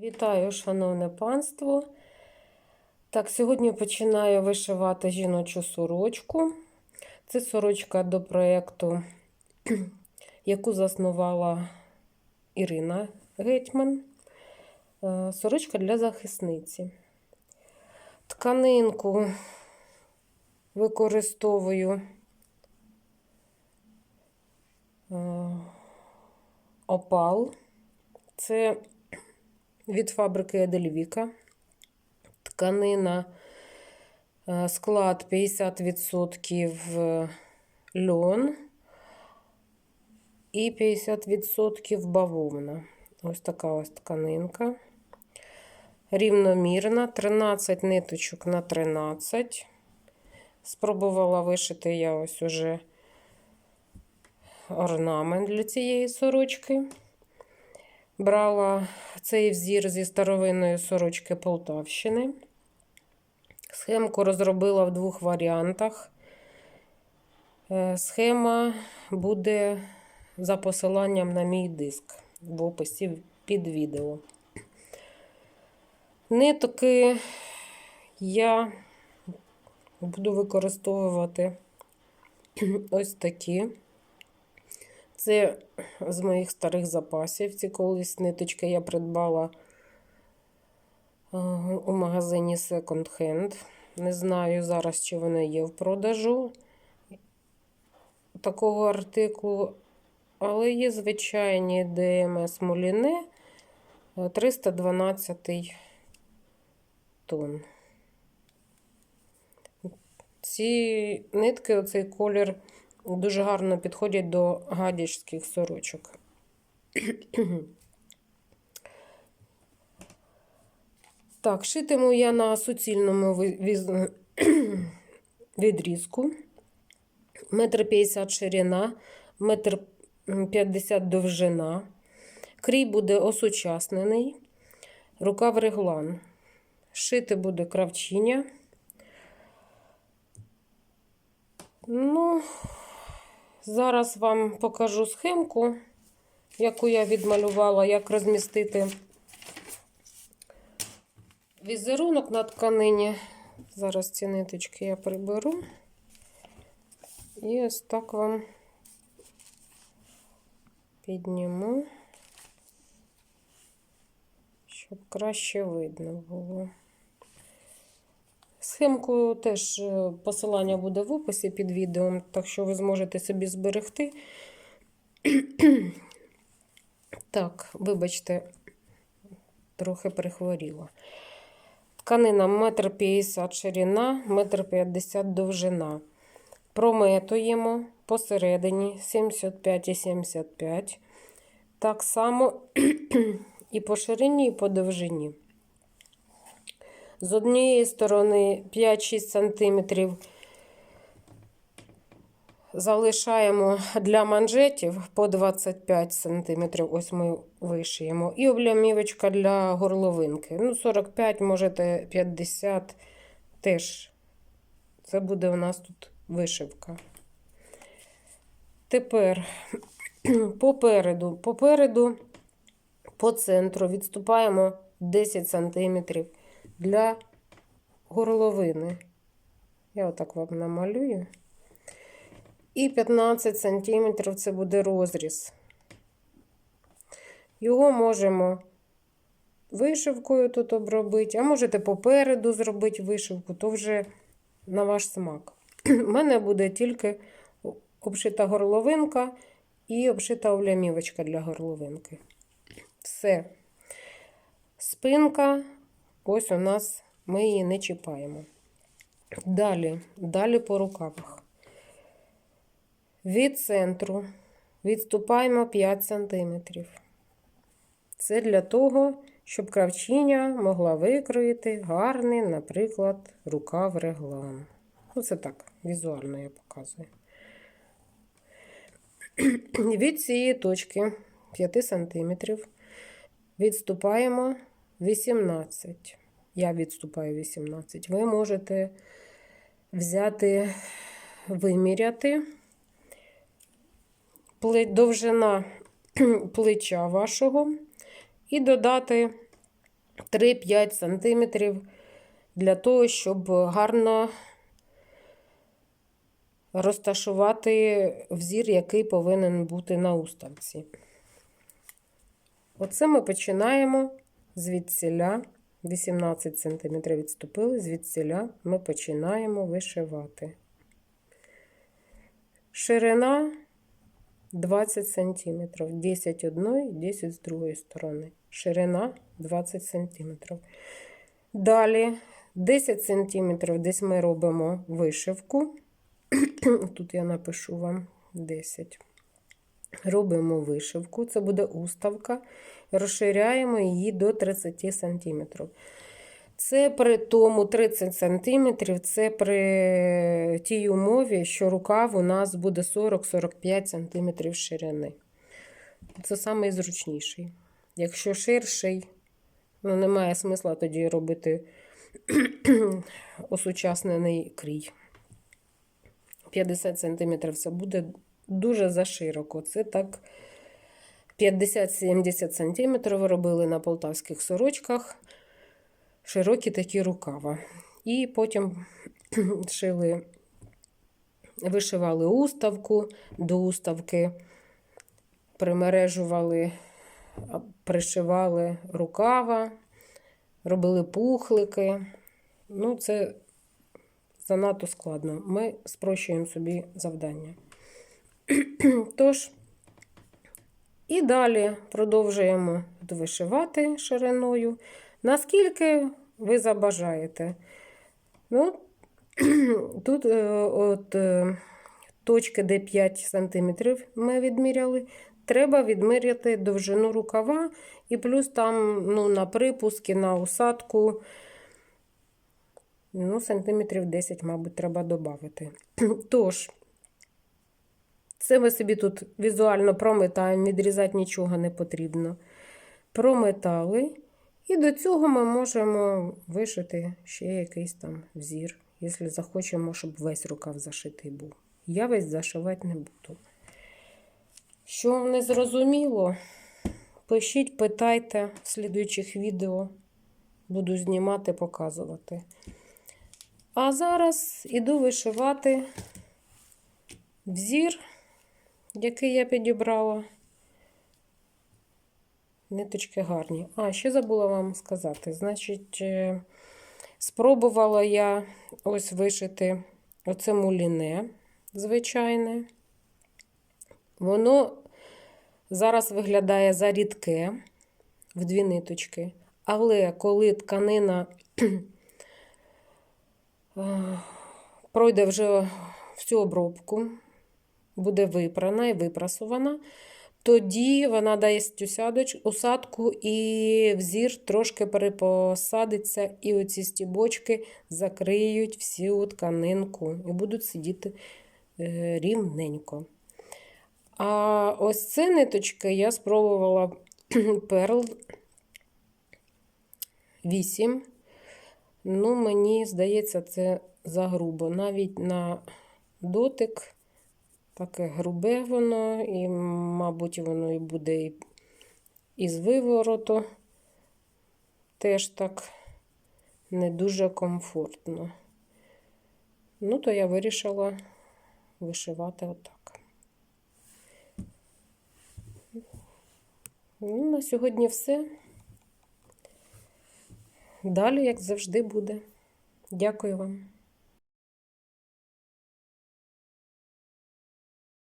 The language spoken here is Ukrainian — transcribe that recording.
Вітаю, шановне панство. Так, сьогодні починаю вишивати жіночу сорочку. Це сорочка до проєкту, яку заснувала Ірина Гетьман. Е, Сорочка для захисниці. Тканинку використовую е, опал. Це від фабрики Едельвіка. Тканина, е, склад 50% льон і 50% бавовна. Ось така ось тканинка. Рівномірна, 13 ниточок на 13. Спробувала вишити я ось уже орнамент для цієї сорочки. Брала цей взір зі старовинної сорочки Полтавщини. Схемку розробила в двох варіантах. Е, Схема буде за посиланням на мій диск в описі під відео. Нитки я буду використовувати ось такі. Це з моїх старих запасів. Ці колись ниточки я придбала е, у магазині Second Hand. Не знаю зараз, чи вони є в продажу такого артиклу, але є звичайні ДМС Муліне 312 тон. Ці нитки, оцей колір дуже гарно підходять до гадячських сорочок. Так, шитиму я на суцільному відрізку. Метр п'ятдесят ширина, метр п'ятдесят довжина. Крій буде осучаснений, рукав реглан. Шити буде кравчиня. Ну, зараз вам покажу схемку, яку я відмалювала, як розмістити візерунок на тканині. Зараз ці ниточки я приберу. І ось так вам підніму, щоб краще видно було. Схемку теж е, посилання буде в описі під відео, так що ви зможете собі зберегти. Так, вибачте, трохи прихворіла. Тканина 1,50 м ширина, 1,50 м довжина. Прометуємо посередині 75 і 75. Так само і по ширині, і по довжині. З однієї сторони 5-6 см залишаємо для манжетів по 25 см. Ось ми вишиємо. І облямівочка для горловинки. Ну, 45, можете 50 теж. Це буде у нас тут вишивка. Тепер попереду, попереду, по центру відступаємо 10 см для горловини. Я отак вам намалюю. І 15 см це буде розріз. Його можемо вишивкою тут обробити, а можете попереду зробити вишивку, то вже на ваш смак. У мене буде тільки обшита горловинка і обшита облямівочка для горловинки. Все. Спинка, ось у нас ми її не чіпаємо. Далі, далі по рукавах. Від центру відступаємо 5 см. Це для того, щоб кравчиня могла викроїти гарний, наприклад, рукав реглан. Ну, це так, візуально я показую. Від цієї точки 5 см відступаємо 18. Я відступаю 18. Ви можете взяти, виміряти довжина плеча вашого і додати 3-5 см для того, щоб гарно розташувати взір, який повинен бути на уставці. Оце ми починаємо звідсіля. 18 см відступили, звідсіля ми починаємо вишивати. Ширина 20 см, 10 одної, 10 з другої сторони. Ширина 20 см. Далі 10 см десь ми робимо вишивку. Тут я напишу вам 10. Робимо вишивку, це буде уставка, розширяємо її до 30 см. Це при тому 30 см, це при тій умові, що рукав у нас буде 40-45 см ширини. Це найзручніший. Якщо ширший, ну немає смисла тоді робити осучаснений крій. 50 см це буде дуже зашироко. Це так 50-70 см робили на полтавських сорочках. Широкі такі рукава. І потім шили, вишивали уставку до уставки, примережували, пришивали рукава, робили пухлики. Ну, це занадто складно. Ми спрощуємо собі завдання. Тож, і далі продовжуємо вишивати шириною. Наскільки ви забажаєте? Ну, Тут от точки, де 5 см ми відміряли, треба відміряти довжину рукава, і плюс там ну, на припуски, на усадку. Ну, сантиметрів 10, мабуть, треба додати. Тож, це ми собі тут візуально прометаємо, відрізати нічого не потрібно. Прометали. І до цього ми можемо вишити ще якийсь там взір, якщо захочемо, щоб весь рукав зашитий був. Я весь зашивати не буду. Що вам не зрозуміло, пишіть, питайте в слідуючих відео. Буду знімати, показувати. А зараз іду вишивати взір, який я підібрала. Ниточки гарні. А, ще забула вам сказати. Значить, е, спробувала я ось вишити оце муліне звичайне. Воно зараз виглядає зарідке в дві ниточки. Але коли тканина пройде вже всю обробку, буде випрана і випрасована, тоді вона дасть усадку, і взір трошки перепосадиться, і оці стібочки закриють всю тканинку і будуть сидіти е, рівненько. А ось це ниточки я спробувала перл 8. Ну, мені здається, це загрубо. Навіть на дотик таке грубе воно, і, мабуть, воно і буде і, з вивороту теж так не дуже комфортно. Ну, то я вирішила вишивати отак. Ну, На сьогодні все. Далі, як завжди, буде. Дякую вам.